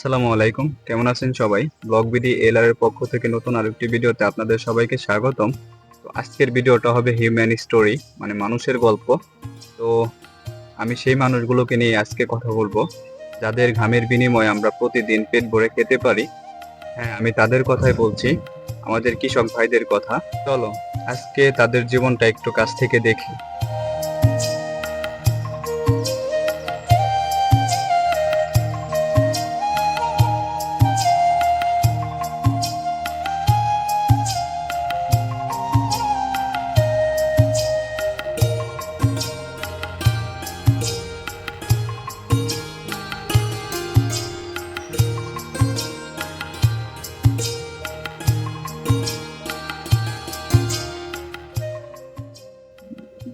আসসালামু আলাইকুম। কেমন আছেন সবাই? ব্লগ বিডি এলআর এর পক্ষ থেকে নতুন আরেকটি ভিডিওতে আপনাদের সবাইকে স্বাগতম। তো আজকের ভিডিওটা হবে হিউম্যান স্টোরি মানে মানুষের গল্প। তো আমি সেই মানুষগুলোকে নিয়ে আজকে কথা বলব। যাদের ঘামের বিনিময়ে আমরা প্রতিদিন পেট ভরে খেতে পারি। হ্যাঁ আমি তাদের কথাই বলছি। আমাদের কৃষক ভাইদের কথা। চলো, আজকে তাদের জীবনটা একটু কাছ থেকে দেখি।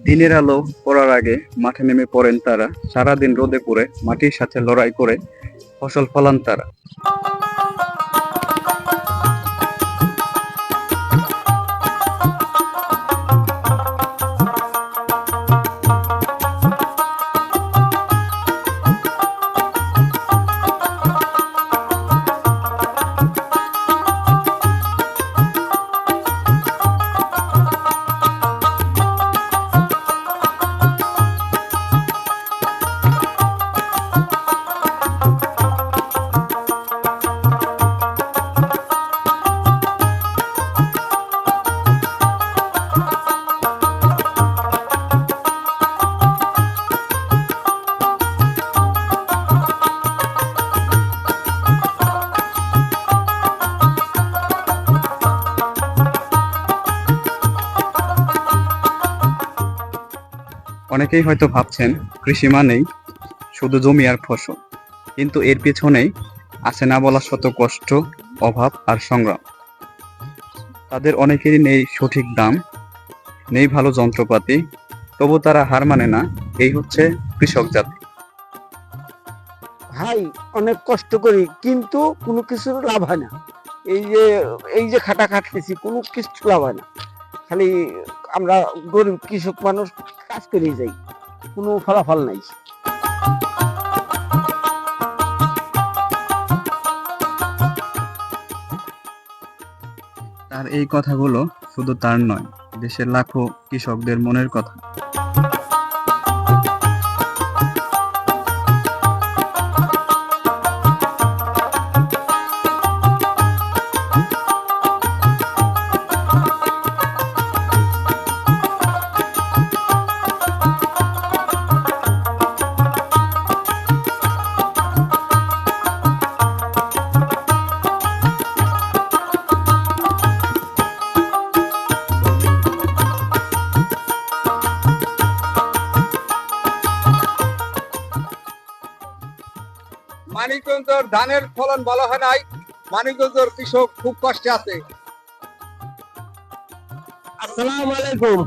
দিনের আলো পড়ার আগে মাঠে নেমে পড়েন তারা। সারাদিন রোদে পড়ে, মাটির সাথে লড়াই করে ফসল ফলান তারা। অনেকেই হয়তো ভাবছেন কৃষি মানেই শুধু জমি আর ফসল। কিন্তু এর পেছনেই আছে না বলা শত কষ্ট, অভাব আর সংগ্রাম। তাদের অনেকেরই নেই সঠিক দাম, নেই ভালো যন্ত্রপাতি, তবু তারা হার মানে না, এই হচ্ছে কৃষক জাতি। ভাই, অনেক কষ্ট করি, কিন্তু কোনো কিছুর লাভ হয় না। এই যে এই যে খাটা খাটতেছি কোনো কিছু লাভ হয় না। খালি আমরা গরিব কৃষক মানুষ কাজ করে যাই। কোনো ফলাফল নাই। তার এই কথাগুলো শুধু তার নয়, দেশের লাখো কৃষকদের মনের কথা। মানিকগঞ্জের ধানের ফলন ভালো হয় নাই। মানিকগঞ্জের কৃষক খুব কষ্টে আছে। আসসালামু আলাইকুম।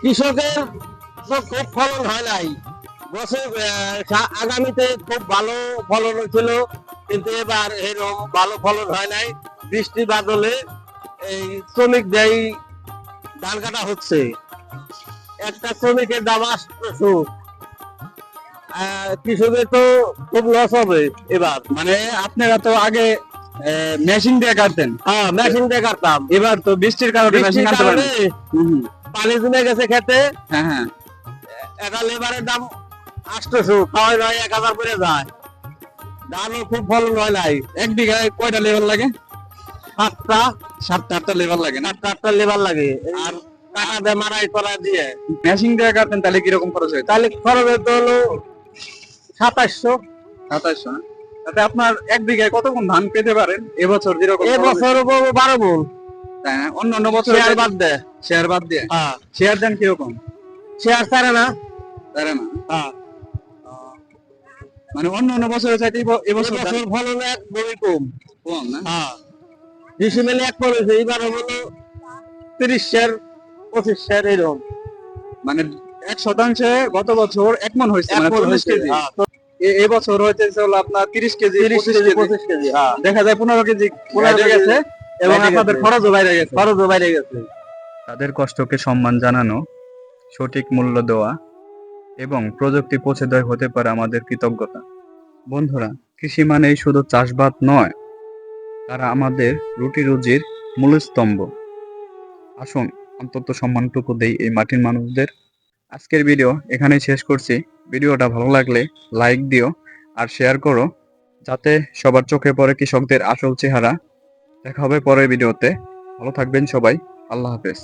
কৃষকের খুব ফলন হয় নাই। বছর আগামীতে খুব ভালো ফলন হয়েছিল, কিন্তু এবার এরকম ভালো ফলন হয় নাই। বৃষ্টি বাদলে এই শ্রমিক দেয় ধান কাটা হচ্ছে। একটা শ্রমিকের দাম আসতেছে। কৃষকের তো খুব লস হবে এবার। মানে আপনারা তো আগে মেশিন দিয়ে কাটতেন। হ্যাঁ মেশিন দিয়ে কাটতাম। এবার তো বৃষ্টির কারণে মেশিন কাটতে পারেন। পানি জমে গেছে খেতে। হ্যাঁ হ্যাঁ। একটা লেবারের দাম আটশোশো খাওয়াই নয় এক হাজার করে যায়। ধানও খুব ফলন হয় নাই। এক বিঘায় কয়টা লেবার লাগে? সাতটা। সাতটা আটটা লেবার লাগে না? সাতটা আটটা লেবার লাগে। আর টাকা দিয়ে মারাই করা দিয়ে। মেশিন দিয়ে কাটতেন তাহলে কীরকম খরচ হয়? তাহলে খরচ হতো হলো সাতাশশো। সাতাশশো তাতে আপনার এক বিঘায় কতক্ষণ ধান পেতে পারেন? এবছর যেরকম এ খরচ বছর বারো গুণ। তাই অন্য অন্য বছর শেয়ার বাদ দেয় শেয়ার বাদ দিয়ে? হ্যাঁ। শেয়ার দেন কীরকম? শেয়ার ছাড়ে না। তাই না? হ্যাঁ। মানে অন্য অন্য বছরের চাইতে এবছর এবছর ফলন একদমই কম। কম না? হ্যাঁ। ডিসিমেলে এক করেছে এবার হলো তিরিশ শেয়ার পঁচিশ শেয়ার এরকম। মানে এক শতাংশে গত বছর এক মন হয়েছে এক মানে মণ 40 হয়েছে, কেজি। হ্যাঁ, এবছর হলো আপনার তিরিশ কেজি তিরিশ কেজি পঁচিশ কেজি হ্যাঁ। দেখা যায় পনেরো কেজি পনেরো গেছে এবং আপনাদের খরচও বাইরে গেছে। খরচও বাইরে গেছে। তাদের কষ্টকে সম্মান জানানো সঠিক মূল্য দেওয়া এবং প্রযুক্তি পৌঁছে দেওয়া হতে পারে আমাদের কৃতজ্ঞতা। বন্ধুরা কৃষি মানেই শুধু চাষবাদ নয় তারা আমাদের রুটি রুজির মূলস্তম্ভ আসুন অন্তত সম্মানটুকু দেই এই মাটির মানুষদের। আজকের ভিডিও এখানেই শেষ করছি। ভিডিওটা ভালো লাগলে লাইক দিও আর শেয়ার করো, যাতে সবার চোখে পড়ে কৃষকদের আসল চেহারা। দেখা হবে পরের ভিডিওতে ভালো থাকবেন সবাই। আল্লাহ হাফেজ।